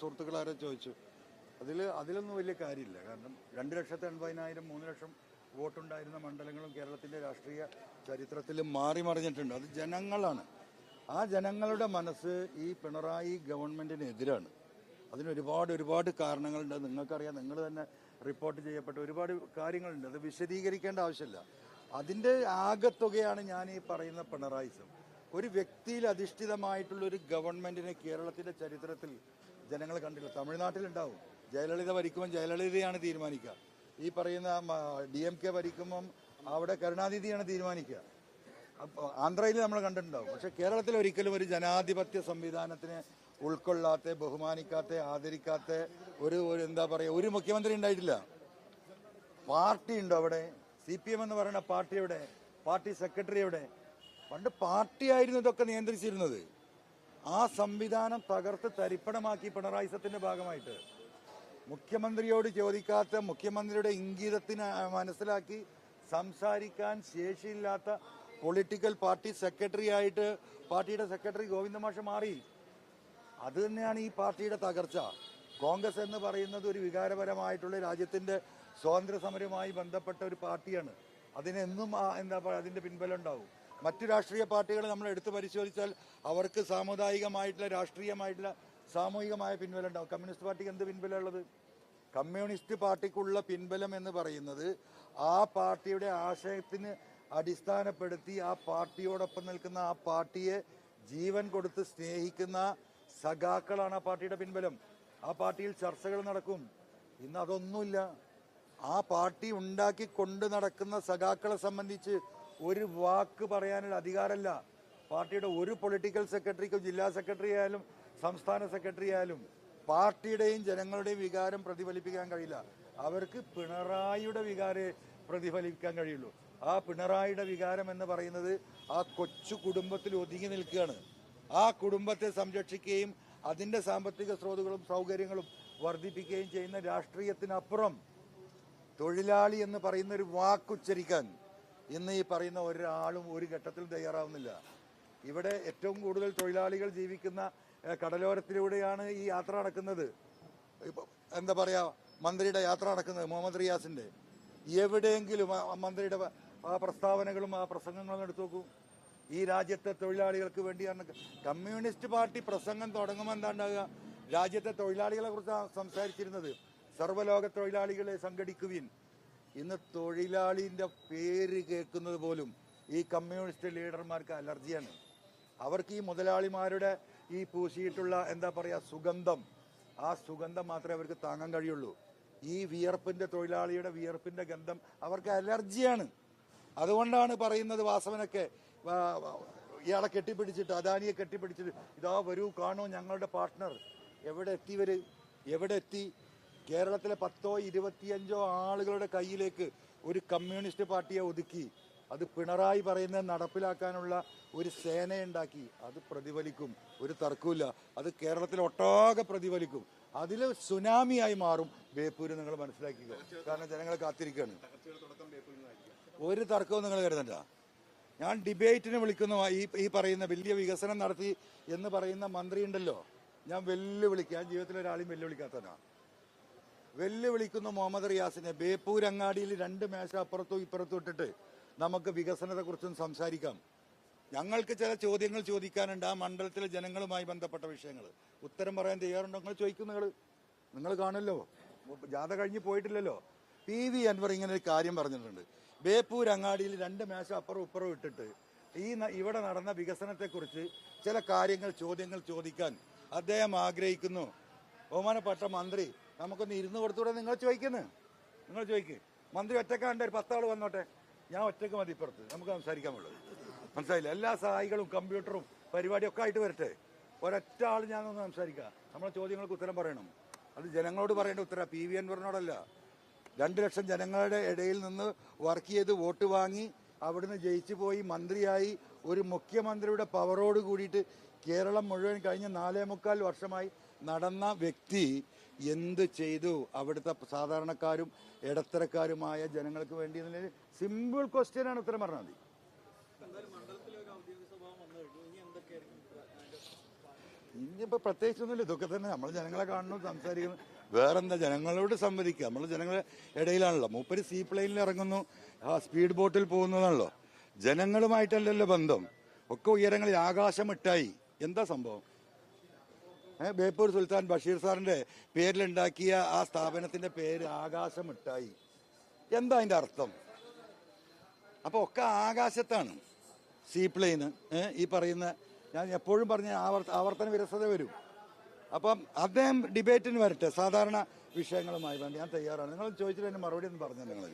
സുഹൃത്തുക്കളാരെ ചോദിച്ചു. അതിൽ അതിലൊന്നും വലിയ കാര്യമില്ല. കാരണം രണ്ട് ലക്ഷത്തി എൺപതിനായിരം മൂന്ന് ലക്ഷം വോട്ടുണ്ടായിരുന്ന മണ്ഡലങ്ങളും കേരളത്തിന്റെ രാഷ്ട്രീയ ചരിത്രത്തിൽ മാറി മറിഞ്ഞിട്ടുണ്ട്. അത് ജനങ്ങളാണ്. ആ ജനങ്ങളുടെ മനസ്സ് ഈ പിണറായി ഗവൺമെന്റിനെതിരാണ് അതിന് ഒരുപാട് ഒരുപാട് കാരണങ്ങളുണ്ട്. നിങ്ങൾക്കറിയാം. നിങ്ങൾ തന്നെ റിപ്പോർട്ട് ചെയ്യപ്പെട്ട ഒരുപാട് കാര്യങ്ങളുണ്ട്. അത് വിശദീകരിക്കേണ്ട ആവശ്യമില്ല. അതിന്റെ ആകത്തുകയാണ് ഞാൻ ഈ പറയുന്ന പിണറായിസം. ഒരു വ്യക്തിയിൽ അധിഷ്ഠിതമായിട്ടുള്ള ഒരു ഗവൺമെന്റിനെ കേരളത്തിന്റെ ചരിത്രത്തിൽ ജനങ്ങൾ കണ്ടില്ല. തമിഴ്നാട്ടിലുണ്ടാവും. ജയലളിത ഭരിക്കുമ്പോൾ ജയലളിതയാണ് തീരുമാനിക്കുക. ഈ പറയുന്ന ഡി എം കെ ഭരിക്കുമ്പം അവിടെ കരുണാനിധിയാണ് തീരുമാനിക്കുക. ആന്ധ്രയിൽ നമ്മൾ കണ്ടിട്ടുണ്ടാവും. പക്ഷെ കേരളത്തിൽ ഒരിക്കലും ഒരു ജനാധിപത്യ സംവിധാനത്തിനെ ഉൾക്കൊള്ളാത്ത ബഹുമാനിക്കാത്ത ആദരിക്കാത്ത ഒരു ഒരു എന്താ പറയുക ഒരു മുഖ്യമന്ത്രി ഉണ്ടായിട്ടില്ല. പാർട്ടി ഉണ്ടോ അവിടെ. സി പി എം എന്ന് പറയുന്ന പാർട്ടി എവിടെ? പാർട്ടി സെക്രട്ടറി എവിടെ? പണ്ട് പാർട്ടിയായിരുന്നു ഇതൊക്കെ നിയന്ത്രിച്ചിരുന്നത്. ആ സംവിധാനം തകർത്ത് തരിപ്പണമാക്കി പിണറായി പിണറായിസത്തിന്റെ ഭാഗമായിട്ട്. മുഖ്യമന്ത്രിയോട് ചോദിക്കാത്ത മുഖ്യമന്ത്രിയുടെ ഇംഗിതത്തിന് മനസ്സിലാക്കി സംസാരിക്കാൻ ശേഷിയില്ലാത്ത പൊളിറ്റിക്കൽ പാർട്ടി സെക്രട്ടറി ആയിട്ട് പാർട്ടിയുടെ സെക്രട്ടറി ഗോവിന്ദമാഷ് മാറി. അത് തന്നെയാണ് ഈ പാർട്ടിയുടെ തകർച്ച. കോൺഗ്രസ് എന്ന് പറയുന്നത് ഒരു വികാരപരമായിട്ടുള്ള രാജ്യത്തിന്റെ സ്വാതന്ത്ര്യ സമരവുമായി ബന്ധപ്പെട്ട ഒരു പാർട്ടിയാണ്. അതിനെന്നും എന്താ പറയുക അതിന്റെ പിൻബലം ഉണ്ടാവും. മറ്റു രാഷ്ട്രീയ പാർട്ടികൾ നമ്മൾ എടുത്തു പരിശോധിച്ചാൽ അവർക്ക് സാമുദായികമായിട്ടുള്ള രാഷ്ട്രീയമായിട്ടുള്ള സാമൂഹികമായ പിൻബലം ഉണ്ടാവും. കമ്മ്യൂണിസ്റ്റ് പാർട്ടിക്ക് എന്ത് പിൻബലമുള്ളത് കമ്മ്യൂണിസ്റ്റ് പാർട്ടിക്കുള്ള പിൻബലം എന്ന് പറയുന്നത് ആ പാർട്ടിയുടെ ആശയത്തിന് അടിസ്ഥാനപ്പെടുത്തി ആ പാർട്ടിയോടൊപ്പം നിൽക്കുന്ന ആ പാർട്ടിയെ ജീവൻ കൊടുത്ത് സ്നേഹിക്കുന്ന സഖാക്കളാണ് ആ പാർട്ടിയുടെ പിൻബലം. ആ പാർട്ടിയിൽ ചർച്ചകൾ നടക്കും. ഇന്ന് അതൊന്നുമില്ല. ആ പാർട്ടി ഉണ്ടാക്കി കൊണ്ട് നടക്കുന്ന സഖാക്കളെ സംബന്ധിച്ച് ഒരു വാക്ക് പറയാനുള്ള അധികാരമല്ല. പാർട്ടിയുടെ ഒരു പൊളിറ്റിക്കൽ സെക്രട്ടറിക്കും ജില്ലാ സെക്രട്ടറി ആയാലും സംസ്ഥാന സെക്രട്ടറി ആയാലും പാർട്ടിയുടെയും ജനങ്ങളുടെയും വികാരം പ്രതിഫലിപ്പിക്കാൻ കഴിയില്ല. അവർക്ക് പിണറായിയുടെ വികാരം പ്രതിഫലിപ്പിക്കാൻ കഴിയുള്ളൂ. ആ പിണറായിയുടെ വികാരം എന്ന് പറയുന്നത് ആ കൊച്ചു കുടുംബത്തിൽ ഒതുങ്ങി നിൽക്കുകയാണ്. ആ കുടുംബത്തെ സംരക്ഷിക്കുകയും അതിന്റെ സാമ്പത്തിക സ്രോതകളും സൗകര്യങ്ങളും വർദ്ധിപ്പിക്കുകയും ചെയ്യുന്ന രാഷ്ട്രീയത്തിനപ്പുറം തൊഴിലാളി എന്ന് പറയുന്ന ഒരു വാക്കുച്ചരിക്കാൻ ഇന്ന് ഈ പറയുന്ന ഒരാളും ഒരു ഘട്ടത്തിലും തയ്യാറാവുന്നില്ല. ഇവിടെ ഏറ്റവും കൂടുതൽ തൊഴിലാളികൾ ജീവിക്കുന്ന കടലോരത്തിലൂടെയാണ് ഈ യാത്ര നടക്കുന്നത്. എന്താ പറയാ മന്ത്രിയുടെ യാത്ര നടക്കുന്നത് മുഹമ്മദ് റിയാസിന്റെ. എവിടെയെങ്കിലും മന്ത്രിയുടെ ആ പ്രസ്താവനകളും ആ പ്രസംഗങ്ങളും എടുത്തു നോക്കൂ. ഈ രാജ്യത്തെ തൊഴിലാളികൾക്ക് വേണ്ടിയാണ് കമ്മ്യൂണിസ്റ്റ് പാർട്ടി പ്രസംഗം തുടങ്ങുമ്പോൾ എന്താ ഉണ്ടാകുക രാജ്യത്തെ തൊഴിലാളികളെ കുറിച്ചാണ് സംസാരിച്ചിരുന്നത്. സർവലോക തൊഴിലാളികളെ സംഘടിക്കുവിൻ. ഇന്ന് തൊഴിലാളിന്റെ പേര് കേൾക്കുന്നത് പോലും ഈ കമ്മ്യൂണിസ്റ്റ് ലീഡർമാർക്ക് അലർജിയാണ്. അവർക്ക് ഈ മുതലാളിമാരുടെ ഈ പൂശിയിട്ടുള്ള എന്താ പറയുക സുഗന്ധം ആ സുഗന്ധം മാത്രമേ അവർക്ക് താങ്ങാൻ കഴിയുള്ളൂ. ഈ വിയർപ്പിന്റെ തൊഴിലാളിയുടെ വിയർപ്പിന്റെ ഗന്ധം അവർക്ക് അലർജിയാണ്. അതുകൊണ്ടാണ് പറയുന്നത് വാസവനൊക്കെ ഇയാളെ കെട്ടിപ്പിടിച്ചിട്ട് അദാനിയെ കെട്ടിപ്പിടിച്ചിട്ട് ഇതാ വരൂ കാണൂ ഞങ്ങളുടെ പാർട്ട്ണർ. എവിടെ എത്തി ഇവർ? എവിടെ എത്തി? കേരളത്തിലെ പത്തോ ഇരുപത്തിയഞ്ചോ ആളുകളുടെ കയ്യിലേക്ക് ഒരു കമ്മ്യൂണിസ്റ്റ് പാർട്ടിയെ ഒതുക്കി. അത് പിണറായി പറയുന്നത് നടപ്പിലാക്കാനുള്ള ഒരു സേനയുണ്ടാക്കി. അത് പ്രതിഫലിക്കും. ഒരു തർക്കമില്ല അത് കേരളത്തിൽ ഒട്ടാകെ പ്രതിഫലിക്കും. അതിൽ സുനാമിയായി മാറും ബേപ്പൂര് നിങ്ങൾ മനസ്സിലാക്കുക കാരണം ജനങ്ങളെ കാത്തിരിക്കുകയാണ്. ഒരു തർക്കവും നിങ്ങൾ കരുതണ്ട. ഞാൻ ഡിബേറ്റിന് വിളിക്കുന്ന. ഈ ഈ പറയുന്ന വലിയ വികസനം നടത്തി എന്ന് പറയുന്ന മന്ത്രി ഉണ്ടല്ലോ ഞാൻ വെല്ലുവിളിക്കുക ഞാൻ ജീവിതത്തിൽ ഒരാളെയും വെല്ലുവിളിക്കാത്തവനാണ് വെല്ലുവിളിക്കുന്ന മുഹമ്മദ് റിയാസിനെ. ബേപ്പൂർ അങ്ങാടിയിൽ രണ്ട് മേശ അപ്പുറത്തും ഇപ്പുറത്തും ഇട്ടിട്ട് നമുക്ക് വികസനത്തെക്കുറിച്ചും സംസാരിക്കാം. ഞങ്ങൾക്ക് ചില ചോദ്യങ്ങൾ ചോദിക്കാനുണ്ട്. ആ മണ്ഡലത്തിലെ ജനങ്ങളുമായി ബന്ധപ്പെട്ട വിഷയങ്ങൾ. ഉത്തരം പറയാൻ തയ്യാറുണ്ടോ? നിങ്ങൾ ചോദിക്കും നിങ്ങൾ. നിങ്ങൾ കാണല്ലോ ജാഥ കഴിഞ്ഞ് പോയിട്ടില്ലല്ലോ. പി വി അൻവർ ഇങ്ങനെ ഒരു കാര്യം പറഞ്ഞിട്ടുണ്ട്. ബേപ്പൂർ അങ്ങാടിയിൽ രണ്ട് മേശ അപ്പുറം ഇപ്പുറം ഇട്ടിട്ട് ഈ ഇവിടെ നടന്ന വികസനത്തെക്കുറിച്ച് ചില കാര്യങ്ങൾ ചോദ്യങ്ങൾ ചോദിക്കാൻ അദ്ദേഹം ആഗ്രഹിക്കുന്നു. ബഹുമാനപ്പെട്ട മന്ത്രി നമുക്കൊന്ന് ഇരുന്ന് കൊടുത്തൂടെ നിങ്ങൾ ചോദിക്കുന്നു. നിങ്ങൾ ചോദിക്ക്. മന്ത്രി ഒറ്റക്കാണ്ട് ഒരു പത്താൾ വന്നോട്ടെ. ഞാൻ ഒറ്റയ്ക്ക് മതി ഇപ്പുറത്ത്. നമുക്ക് സംസാരിക്കാൻ ഉള്ളത് മനസ്സിലായില്ല? എല്ലാ സഹായികളും കമ്പ്യൂട്ടറും പരിപാടിയും ഒക്കെ ആയിട്ട് വരട്ടെ. ഒരൊറ്റ ആൾ ഞാനൊന്ന് സംസാരിക്കാം. നമ്മളെ ചോദ്യങ്ങൾക്ക് ഉത്തരം പറയണം. അത് ജനങ്ങളോട് പറയേണ്ട ഉത്തരം. പി വി എൻവറിനോടല്ല രണ്ട് ലക്ഷം ജനങ്ങളുടെ ഇടയിൽ നിന്ന് വർക്ക് ചെയ്ത് വോട്ട് വാങ്ങി അവിടുന്ന് ജയിച്ചു പോയി മന്ത്രിയായി ഒരു മുഖ്യമന്ത്രിയുടെ പവറോട് കൂടിയിട്ട് കേരളം മുഴുവൻ കഴിഞ്ഞ നാലേ മുക്കാൽ വർഷമായി നടന്ന വ്യക്തി എന്ത് ചെയ്തു? അവിടുത്തെ സാധാരണക്കാരും ഇടത്തരക്കാരുമായ ജനങ്ങൾക്ക് വേണ്ടി എന്നുള്ളൊരു സിമ്പിൾ ക്വസ്റ്റ്യൻ ആണ് ഉത്തരം പറഞ്ഞാൽ മതി. ഇനിയിപ്പോൾ പ്രത്യേകിച്ചൊന്നുമില്ല ഇതൊക്കെ തന്നെ നമ്മൾ ജനങ്ങളെ കാണുന്നു സംസാരിക്കുന്നു. വേറെന്താ ജനങ്ങളോട് സംവദിക്കുക. നമ്മൾ ജനങ്ങളെ ഇടയിലാണല്ലോ. മൂപ്പര് സീ പ്ലെയിനിൽ ഇറങ്ങുന്നു ആ സ്പീഡ് ബോട്ടിൽ പോകുന്നതാണല്ലോ. ജനങ്ങളുമായിട്ടല്ലല്ലോ ബന്ധം. ഒക്കെ ഉയരങ്ങളിൽ ആകാശമിട്ടായി. എന്താ സംഭവം? ബേപ്പൂർ സുൽത്താൻ ബഷീർ സാറിന്റെ പേരിലുണ്ടാക്കിയ ആ സ്ഥാപനത്തിന്റെ പേര് ആകാശമിട്ടായി. എന്താ അതിന്റെ അർത്ഥം? അപ്പൊ ഒക്കെ ആകാശത്താണ് സീ പ്ലെയിന് ഈ പറയുന്ന ഞാൻ എപ്പോഴും പറഞ്ഞ ആവർത്ത ആവർത്തന വിരസത വരും. അപ്പം അദ്ദേഹം ഡിബേറ്റിന് വരട്ടെ സാധാരണ വിഷയങ്ങളുമായി വേണ്ടി. ഞാൻ തയ്യാറാണ്. നിങ്ങൾ ചോദിച്ചിട്ട് മറുപടി ഒന്ന് പറഞ്ഞു നിങ്ങൾ